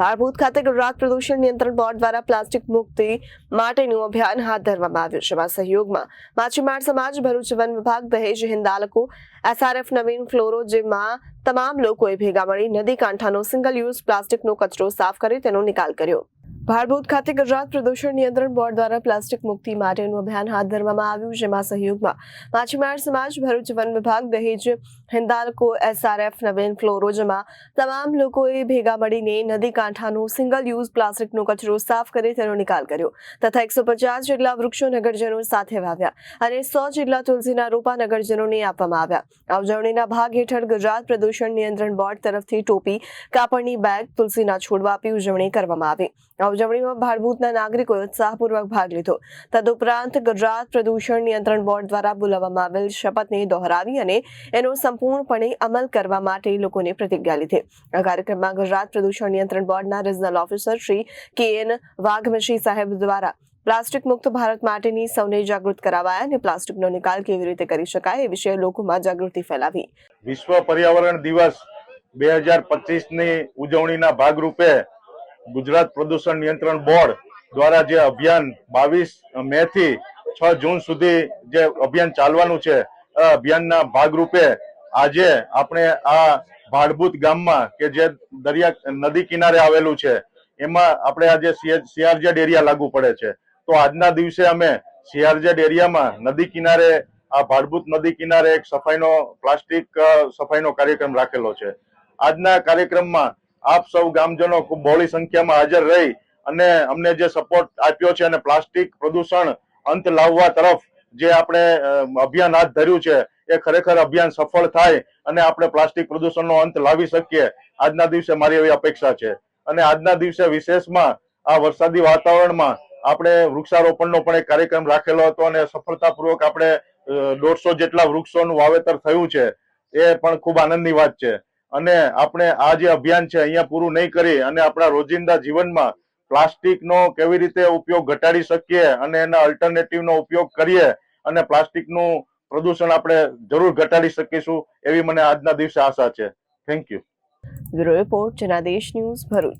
પાળભૂત ખાતે ગુજરાત પ્રદૂષણ નિયંત્રણ બોર્ડ દ્વારા પ્લાસ્ટિક મુક્તિ માટેનું અભિયાન હાથ ધરવામાં આવ્યું છે. જેમાં સહયોગમાં માછીમાર સમાજ, ભરૂચ વન વિભાગ, દહેજ હિંદાલકો એસઆરએફ નવીન ફ્લોરો જેમાં તમામ લોકોએ ભેગા મળી નદી કાંઠાનો સિંગલ યુઝ પ્લાસ્ટિકનો કચરો સાફ કરી તેનો નિકાલ કર્યો. ભારભૂત ખાતે ગુજરાત પ્રદૂષણ નિયંત્રણ બોર્ડ દ્વારા પ્લાસ્ટિક મુક્તિ માટેનું અભિયાન હાથ ધરવામાં આવ્યું. જેમાં સહયોગમાં માછીમાર સમાજ, ભરૂચ વન વિભાગ, દહેજ હિંદાલકો એસઆરએફ નવીન ફ્લોરોજમાં તમામ લોકોએ ભેગા મળીને નદી કાંઠાનો સિંગલ યુઝ પ્લાસ્ટિકનો કચરો સાફ કરી તેનો નિકાલ કર્યો. તથા એકસો પચાસ જેટલા વૃક્ષો નગરજનો સાથે વાવ્યા અને સો જેટલા તુલસીના રોપા નગરજનોને આપવામાં આવ્યા. આ ઉજવણીના ભાગ હેઠળ ગુજરાત પ્રદૂષણ નિયંત્રણ બોર્ડ તરફથી ટોપી, કાપડની બેગ, તુલસીના છોડવા આપી ઉજવણી કરવામાં આવી. આ ઉજવણીમાં ભાડભૂતના નાગરિકોએ ઉત્સાહપૂર્વક ભાગ લીધો. તદુપરાંત ગુજરાત પ્રદૂષણ નિયંત્રણ બોર્ડ દ્વારા બોલાવવામાં આવેલ શપથને દોહરાવી અને એનો સંપૂર્ણપણે અમલ કરવા માટે લોકોને પ્રતિજ્ઞા લીધી. આ કાર્યક્રમમાં ગુજરાત પ્રદૂષણ નિયંત્રણ બોર્ડના રિજનલ ઓફિસર શ્રી કે એન વાઘમશી સાહેબ દ્વારા પ્લાસ્ટિક મુક્ત ભારત માટેની સૌને જાગૃત કરાવાયા અને પ્લાસ્ટિકનો નિકાલ કેવી રીતે કરી શકાય એ વિશે લોકોમાં જાગૃતિ ફેલાવી. વિશ્વ પર્યાવરણ દિવસ બે હજાર પચીસની ઉજવણીના ભાગરૂપે ગુજરાત પ્રદૂષણ નિયંત્રણ બોર્ડ દ્વારા જે અભિયાન બાવીસ મે થી છ જૂન સુધી જે અભિયાન ચાલવાનું છે અભિયાનના ભાગરૂપે આજે આપણે આ ભાડભૂત ગામમાં કે જે દરિયા નદી કિનારે આવેલું છે, એમાં આપણે આજે સીઆરજેડ એરિયા લાગુ પડે છે. તો આજના દિવસે અમે સીઆરજેડ એરિયામાં નદી કિનારે, આ ભાડભૂત નદી કિનારે એક સફાઈનો, પ્લાસ્ટિક સફાઈનો કાર્યક્રમ રાખેલો છે. આજના કાર્યક્રમમાં આપ સૌ ગામજનો ખૂબ બહોળી સંખ્યામાં હાજર રહી અને અમને જે સપોર્ટ આપ્યો છે અને પ્લાસ્ટિક પ્રદૂષણ અંત લાવવા તરફ જે આપણે અભિયાન હાથ ધર્યું છે એ ખરેખર અભિયાન સફળ થાય અને આપણે પ્લાસ્ટિક પ્રદૂષણનો અંત લાવી શકીએ, આજના દિવસે મારી એવી અપેક્ષા છે. અને આજના દિવસે વિશેષમાં આ વરસાદી વાતાવરણમાં આપણે વૃક્ષારોપણનો પણ એક કાર્યક્રમ રાખેલો હતો અને સફળતાપૂર્વક આપણે દોઢસો જેટલા વૃક્ષોનું વાવેતર થયું છે, એ પણ ખૂબ આનંદની વાત છે. અને આપણે આ જે અભિયાન છે અહીંયા પૂરું નહીં કરી અને આપણા રોજિંદા જીવનમાં પ્લાસ્ટિકનો કેવી રીતે ઉપયોગ ઘટાડી શકીએ અને એના અલ્ટરનેટિવનો ઉપયોગ કરીએ અને પ્લાસ્ટિકનું પ્રદૂષણ આપણે જરૂર ઘટાડી શકીશું એવી મને આજના દિવસે આશા છે. Thank you bureau report, Janadesh news Bharuch.